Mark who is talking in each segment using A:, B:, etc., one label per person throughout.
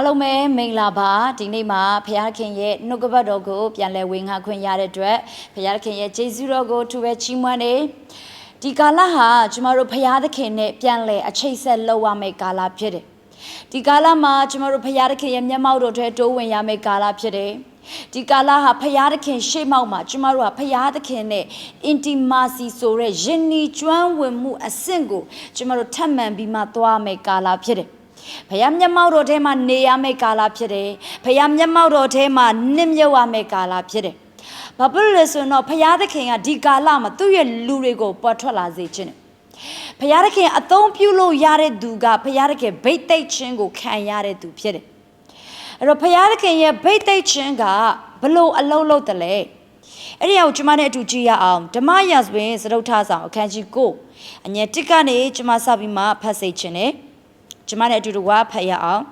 A: အားလုံးပဲမင်္ဂလာပါဒီနေ့မှာဘုရားခင်ရဲ့နှုတ်ကပတ်တော်ကိုပြန်လည်ဝင်ငါခွင့်ရတဲ့အတွက်ဘုရားခင်ရဲ့ကျေးဇူးတော်ကိုထူပဲချီးမွမ်းနေဒီကာလဟာကျမတို့ဘုရားသခင်နဲ့ပြန်လည်အချိတ်ဆက်လုပ်ရမယ့်ကာလဖြစ်တယ်ဒီကာလမှာကျမတို့ဘုရားသခင်ရဲ့မျက်မှောက်တော်ထဲတိုးဝင်ရမယ့်ကာလဖြစ်တယ်ဒီကာလဟာဖရာသခင်ရှေ့မှောက်မှာကျမတို့ဟာဖရာသခင်နဲ့ intimacy ဆိုတဲ့ယဉ်နီကျွမ်းဝင်မှုအဆင့်ကိုကျမတို့ထပ်မံပြီးမှသွားမယ်ကာလဖြစ်တယ်။ ဖယားမျက်မှောက်တော်ထဲမှာနေရမယ့်ကာလဖြစ်တယ်။ဖယားမျက်မှောက်တော်ထဲမှာနစ်မြုပ်ရမယ့်ကာလဖြစ်တယ်။ဘာဖြစ်လို့လဲဆိုတော့ဖယားသခင်ကဒီကာလမှာသူ့ရဲ့လူတွေကိုပေါ်ထွက်လာစေခြင်းတယ်။ဖယားသခင်အသုံးပြုလို့ရတဲ့သူကဖယားသခင်ဗိတ်သိက်ခြင်းကိုခံရတဲ့သူဖြစ်တယ်။အဲ့တော့ဖယားသခင်ရဲ့ဗိတ်သိက်ခြင်းကဘလို့အလုံးလုံးတလဲ။အဲ့ဒီအောင်ကျမနဲ့အတူကြည့်ရအောင်ဓမ္မရာဇဝင်စရုပ်ထဆောင်အခန်းကြီး9အငယ်1ကနေကျမစပြီးမှဖတ်စေခြင်းနဲ့ ကျမနဲ့အတူတကွာဖတ်ရအောင်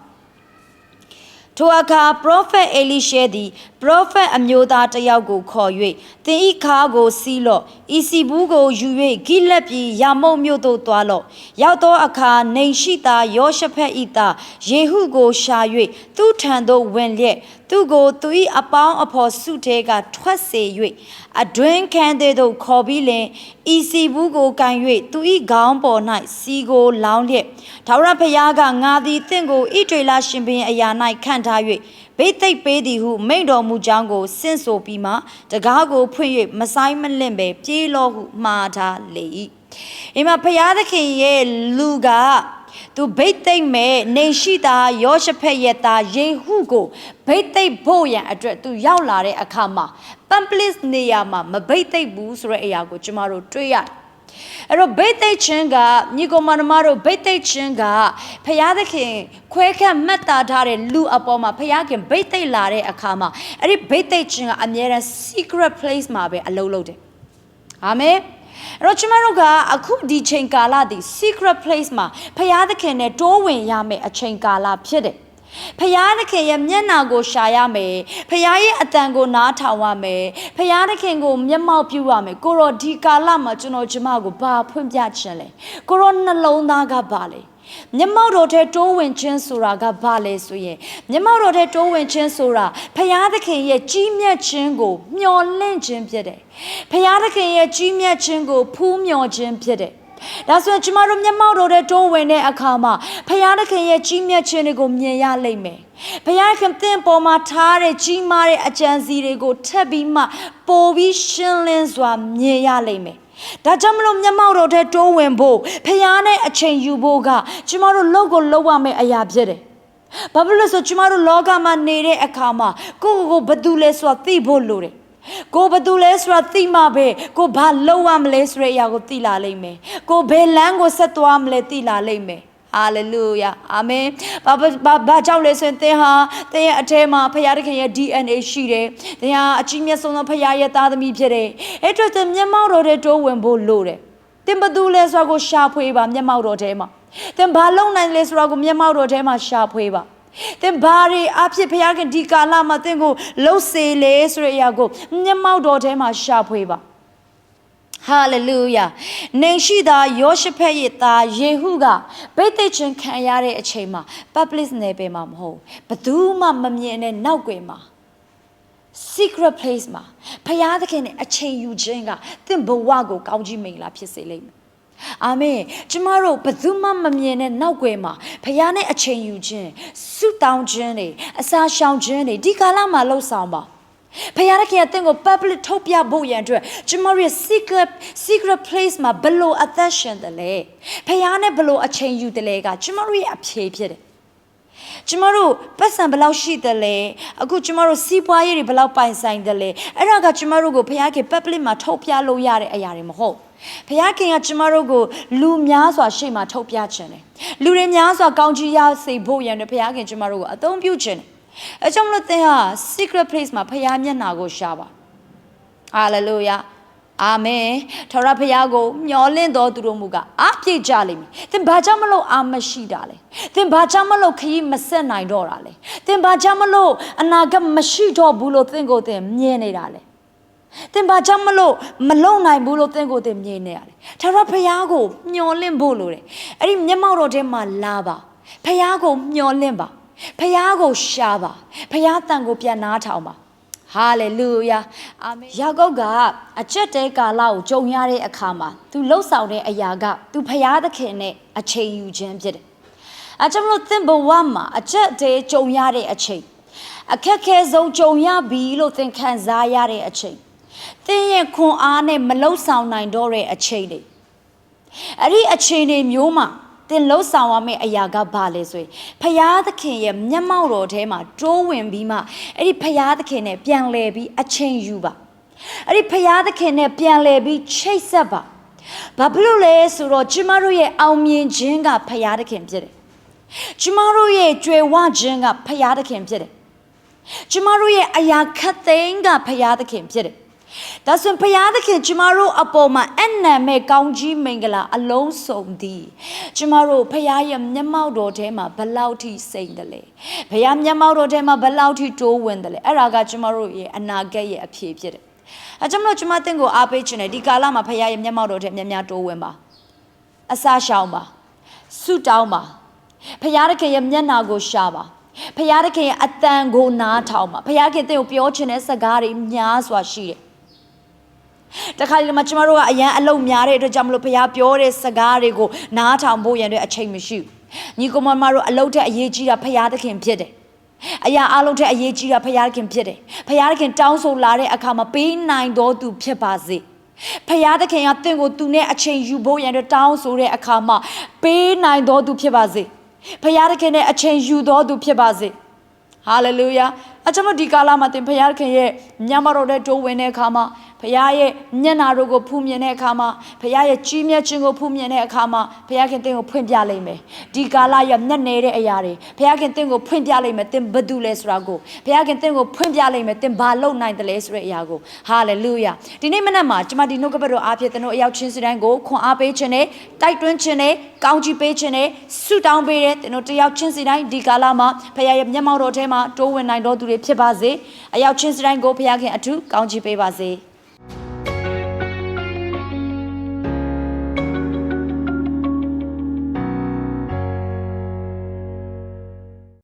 A: ထိုအခါပရောဖက်အေလိရှဲသည်ပရောဖက်အမျိုးသားတစ်ယောက်ကိုခေါ်၍သင်ဤခါကိုစီးလော့ဤစီဘူးကိုယူ၍ဂိလက်ပြည်ယာမုတ်မြို့သို့သွားလော့ရောက်သောအခါနေရှိသာယောရှဖက်ဤသားယေဟုကိုရှာ၍သူ့ထံသို့ဝင်လျက်သူကိုသူ၏အပေါင်းအဖော်စုထဲကထွက်စေ၍အတွင်းခန်းသေးသို့ခေါ်ပြီးလင်ဤစီဘူးကိုကန်၍သူ၏ခေါင်းပေါ်၌စီကိုလောင်းလျက်ထာဝရဘုရားကငါသည်တင့်ကိုဣဒေလရှင်ဘင်အရာ၌ခန့်ထား၍ ဘိသိက်ပေးသည်ဟုမိန့်တော်မူကြောင်းကိုစင့်ဆိုပြီးမှတကားကိုဖွင့်၍မဆိုင်မလင့်ပဲပြေးလောဟုမှားထားလေ၏အိမ်မှာဘုရားသခင်ရဲ့လူကသူဗိတ်သိမ့်မဲ့နေရှိတာယောရှဖက်ရဲ့သားယေဟုကိုဗိတ်သိမ့်ဖို့ရန်အတွက်သူရောက်လာတဲ့အခါမှာပမ်ပလစ်နေရာမှာမဗိတ်သိမ့်ဘူးဆိုတဲ့အရာကိုကျမတို့တွေ့ရတယ် အဲ့တော့ဗိတ်သိက်ချင်းကညီကောင်မနမတို့ဗိတ်သိက်ချင်းကဖယားသခင်ခွဲခန့်မှတ်သားထားတဲ့လူအပေါ်မှာဖယားခင်ဗိတ်သိက်လာတဲ့အခါမှာအဲ့ဒီဗိတ်သိက်ချင်းကအမြဲတမ်း secret place မှာပဲအလုပ်လုပ်တယ်အာမင်အဲ့တော့ကျမတို့ကအခုဒီချိန်ကာလဒီ secret place မှာဖယားသခင်နဲ့တိုးဝင်ရမယ့်အချိန်ကာလဖြစ်တယ် ဖယားသခင်ရဲ့မျက်နာကိုရှာရမယ်ဖယားရဲ့အတန်ကိုနားထောင်ရမယ်ဖယားသခင်ကိုမျက်မှောက်ပြုရမယ်ကိုရောဒီကာလမှာကျွန်တော်ကျမကိုဘာဖွင့်ပြခြင်းလဲကိုရောနှလုံးသားကဘာလဲမျက်မှောက်တော်ထဲတိုးဝင်ခြင်းဆိုတာကဘာလဲဆိုရင်မျက်မှောက်တော်ထဲတိုးဝင်ခြင်းဆိုတာဖယားသခင်ရဲ့ကြီးမြတ်ခြင်းကိုမျှော်လင့်ခြင်းဖြစ်တယ်ဖယားသခင်ရဲ့ကြီးမြတ်ခြင်းကိုဖူးမြော်ခြင်းဖြစ်တယ် ဒါဆိုရင်ကျမတို့မျက်မှောက်တော်တဲ့တိုးဝင်တဲ့အခါမှာဖယားသခင်ရဲ့ကြီးမြတ်ခြင်းတွေကိုမြင်ရလိမ့်မယ်။ဖယားခင်သင်ပေါ်မှာထားတဲ့ကြီးမားတဲ့အကြံစီတွေကိုထပ်ပြီးမှပိုပြီးရှင်းလင်းစွာမြင်ရလိမ့်မယ်။ဒါကြောင့်မလို့မျက်မှောက်တော်တဲ့တိုးဝင်ဖို့ဖယားနဲ့အချိန်ယူဖို့ကကျမတို့လောက်ကိုလောက်ရမယ့်အရာဖြစ်တယ်။ဘာဖြစ်လို့လဲဆိုကျမတို့လောကမှာနေတဲ့အခါမှာကိုယ့်ကိုယ်ကိုဘယ်သူလဲဆိုတာသိဖို့လိုတယ်။ ကိုဘသူလဲဆိုတာသိမှပဲကိုဘာလုပ်ရမလဲဆိုတဲ့အရာကိုသိလာလိမ့်မယ်ကိုဘယ်လမ်းကိုဆက်သွားမလဲသိလာလိမ့်မယ်ဟာလေလုယာအာမင်ဘာဘာဘာကြောင့်လဲဆိုရင်သင်ဟာသင်ရဲ့အထဲမှာဖခင်တခင်ရဲ့ DNA ရှိတယ်သင်ဟာအကြီးမြတ်ဆုံးသောဖခင်ရဲ့သားသမီးဖြစ်တယ်အဲ့အတွက်သင်မျက်မှောက်တော်ထဲတိုးဝင်ဖို့လိုတယ်သင်ဘသူလဲဆိုတာကိုရှာဖွေပါမျက်မှောက်တော်ထဲမှာသင်ဘာလုပ်နိုင်လဲဆိုတာကိုမျက်မှောက်တော်ထဲမှာရှာဖွေပါ သင်ဘာတွေအဖြစ်ဖခင်ဒီကာလမှာသင်ကိုလှုပ်စေလေဆိုတဲ့အရာကိုမျက်မှောက်တော်ထဲမှာရှာဖွေပါဟာလေလုယာနေရှိသာယောရှဖက်ရဲ့သားယေဟုကဗိတ်သိက်ချင်းခံရတဲ့အချိန်မှာ public နယ်ပယ်မှာမဟုတ်ဘယ်သူမှမမြင်တဲ့နောက်ွယ်မှာ secret place မှာဖခင်သခင်နဲ့အချိန်ယူခြင်းကသင်ဘဝကိုကောင်းကြီးမိန်လာဖြစ်စေလိမ့်မယ် အာမင်ကျမတို့ဘယ်သူမှမမြင်တဲ့နောက်ွယ်မှာဖခင်နဲ့အချိန်ယူခြင်းဆုတောင်းခြင်းတွေအစာရှောင်ခြင်းတွေဒီကာလမှာလှုပ်ဆောင်ပါဖခင်ကတင့်ကို public ထုတ်ပြဖို့ရန်အတွက်ကျမတို့ရဲ့ secret secret place မှာဘလို့အသက်ရှင်တယ်လဲဖခင်နဲ့ဘလို့အချိန်ယူတယ်လဲကကျမတို့ရဲ့အဖြေဖြစ်တယ် ကျမတို့ပတ်စံဘယ်လောက်ရှိတယ်လဲအခုကျမတို့စီးပွားရေးတွေဘယ်လောက်ပိုင်ဆိုင်တယ်လဲအဲ့ဒါကကျမတို့ကိုဖခင်က public မှာထုတ်ပြလို့ရတဲ့အရာတွေမဟုတ်ဖခင်ကကျမတို့ကိုလူများစွာရှေ့မှာထုတ်ပြခြင်းတယ်လူတွေများစွာကောင်းချီးရစေဖို့ရန်အတွက်ဖခင်ကကျမတို့ကိုအသုံးပြုခြင်းတယ်အဲကြောင့်မလို့သင်ဟာ secret place မှာဖခင်မျက်နာကိုရှာပါ hallelujah အာမင်ထာဝရဘုရားကိုမျှော်လင့်တော်သူတို့မူကအားပြည့်ကြလိမ့်မယ်။သင်ဘာကြောင့်မလို့အာမရှိတာလဲ။သင်ဘာကြောင့်မလို့ခရီးမဆက်နိုင်တော့တာလဲ။သင်ဘာကြောင့်မလို့အနာဂတ်မရှိတော့ဘူးလို့သင်ကိုယ်သင်မြင်နေတာလဲ။သင်ဘာကြောင့်မလို့မလုံနိုင်ဘူးလို့သင်ကိုယ်သင်မြင်နေရတယ်။ထာဝရဘုရားကိုမျှော်လင့်ဖို့လိုတယ်။အဲ့ဒီမျက်မှောက်တော်ထဲမှာလာပါ။ဘုရားကိုမျှော်လင့်ပါ။ဖခင်ကိုရှာပါဖခင်တန်ကိုပြန်နားထောင်ပါ ဟာလေလုယာအာမင်ယာကုပ်ကအကျက်တဲကာလကိုကြုံရတဲ့အခါမှာသူလှုပ်ဆောင်တဲ့အရာကသူဖခင်သခင်နဲ့အချိန်ယူခြင်းဖြစ်တယ်အဲကြောင့်မလို့သင်ဘဝမှာအကျက်တဲကြုံရတဲ့အချိန်အခက်ခဲဆုံးကြုံရပြီလို့သင်ခံစားရတဲ့အချိန်သင်ရဲ့ခွန်အားနဲ့မလှုပ်ဆောင်နိုင်တော့တဲ့အချိန်တွေအဲ့ဒီအခြေအနေမျိုးမှာ သင်လှုပ်ဆောင်ရမယ့်အရာကဘာလဲဆိုရင်ဖယားသခင်ရဲ့မျက်မှောက်တော်ထဲမှာတိုးဝင်ပြီးမှအဲ့ဒီဖယားသခင်နဲ့ပြန်လဲပြီးအချိန်ယူပါအဲ့ဒီဖယားသခင်နဲ့ပြန်လဲပြီးချိတ်ဆက်ပါဘာဖြစ်လို့လဲဆိုတော့ကျမတို့ရဲ့အောင်မြင်ခြင်းကဖယားသခင်ဖြစ်တယ်ကျမတို့ရဲ့ကြွယ်ဝခြင်းကဖယားသခင်ဖြစ်တယ်ကျမတို့ရဲ့အရာခတ်သိမ်းကဖယားသခင်ဖြစ်တယ် ဒါဆိုရင်ဘုရားသခင်ကျမတို့အပေါ်မှာအနံမဲ့ကောင်းကြီးမင်္ဂလာအလုံးစုံသည်ကျမတို့ဘုရားရဲ့မျက်မှောက်တော်ထဲမှာဘလောက်ထိစိတ်တယ်လဲဘုရားမျက်မှောက်တော်ထဲမှာဘလောက်ထိတိုးဝင်တယ်လဲအဲ့ဒါကကျမတို့ရဲ့အနာဂတ်ရဲ့အဖြေဖြစ်တယ်အဲကြောင့်မလို့ကျမတင့်ကိုအားပေးခြင်းနဲ့ဒီကာလမှာဘုရားရဲ့မျက်မှောက်တော်ထဲများများတိုးဝင်ပါအစာရှောင်ပါဆုတောင်းပါဘုရားသခင်ရဲ့မျက်နာကိုရှာပါဘုရားသခင်ရဲ့အတန်ကိုနားထောင်ပါဘုရားခင်တင့်ကိုပြောချင်တဲ့စကားတွေများစွာရှိတယ် တခါလေမှကျမတို့ကအရန်အလုံးများတဲ့အတွက်ကြောင့်မလို့ဘုရားပြောတဲ့စကားတွေကိုနားထောင်ဖို့ရန်အတွက်အချိန်မရှိဘူးညီကောင်မမတို့အလုံးတဲ့အရေးကြီးတာဘုရားသခင်ဖြစ်တယ်အရာအလုံးတဲ့အရေးကြီးတာဘုရားသခင်ဖြစ်တယ်ဘုရားသခင်တောင်းဆိုလာတဲ့အခါမှာပေးနိုင်တော်သူဖြစ်ပါစေဖယားသခင်ကတင့်ကိုသူနဲ့အချိန်ယူဖို့ရန်အတွက်တောင်းဆိုတဲ့အခါမှာပေးနိုင်တော်သူဖြစ်ပါစေဖယားသခင်နဲ့အချိန်ယူတော်သူဖြစ်ပါစေဟာလေလုယာအကျွန်တော်ဒီကာလမှာသင်ဖယားသခင်ရဲ့ညမတော်တဲ့တိုးဝင်တဲ့အခါမှာဖယားရဲ့မျက်နာတို့ကိုဖူးမြင်တဲ့အခါမှာဖယားရဲ့ကြီးမြတ်ခြင်းကိုဖူးမြင်တဲ့အခါမှာဖယားခင်သင်ကိုဖွင့်ပြလိမ့်မယ်ဒီကာလရဲ့မျက်နေတဲ့အရာတွေဖယားခင်သင်ကိုဖွင့်ပြလိမ့်မယ်သင်ဘာတူလဲဆိုတာကိုဖယားခင်သင်ကိုဖွင့်ပြလိမ့်မယ်သင်ဘာလုပ်နိုင်တယ်လဲဆိုတဲ့အရာကိုဟာလေလုယာဒီနေ့မနက်မှာကျွန်မဒီနှုတ်ကပတ်တော်အားဖြင့်သင်တို့အရောက်ချင်းစီတိုင်းကိုခွန်အားပေးခြင်းနဲ့တိုက်တွန်းခြင်းနဲ့ကောင်းချီးပေးခြင်းနဲ့ဆုတောင်းပေးတဲ့သင်တို့တယောက်ချင်းစီတိုင်းဒီကာလမှာဖယားရဲ့မျက်မှောက်တော်ထဲမှာတိုးဝင်နိုင်တော်သူတွေဖြစ်ပါစေအရောက်ချင်းစီတိုင်းကိုဖယားခင်အထူးကောင်းချီးပေးပါစေ